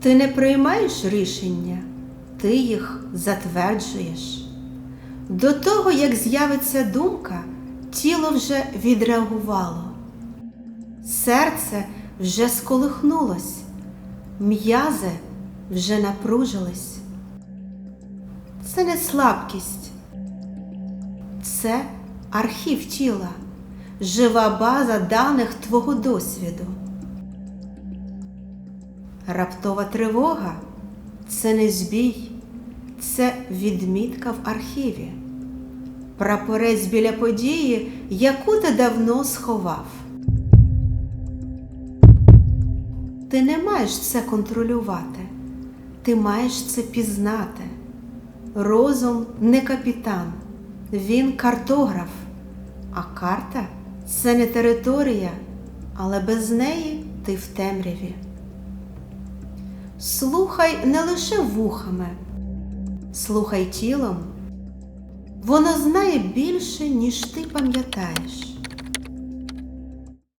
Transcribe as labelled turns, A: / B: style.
A: Ти не приймаєш рішення, ти їх затверджуєш. До того, як з'явиться думка, тіло вже відреагувало. Серце вже сколихнулось, м'язи вже напружились. Це не слабкість, це архів тіла, жива база даних твого досвіду. Раптова тривога це не збій, це відмітка в архіві. Прапорець біля події, яку ти давно сховав. Ти не маєш це контролювати, ти маєш це пізнати. Розум не капітан, він картограф, а карта це не територія, але без неї ти в темряві. Слухай не лише вухами, слухай тілом. Воно знає більше, ніж ти пам'ятаєш.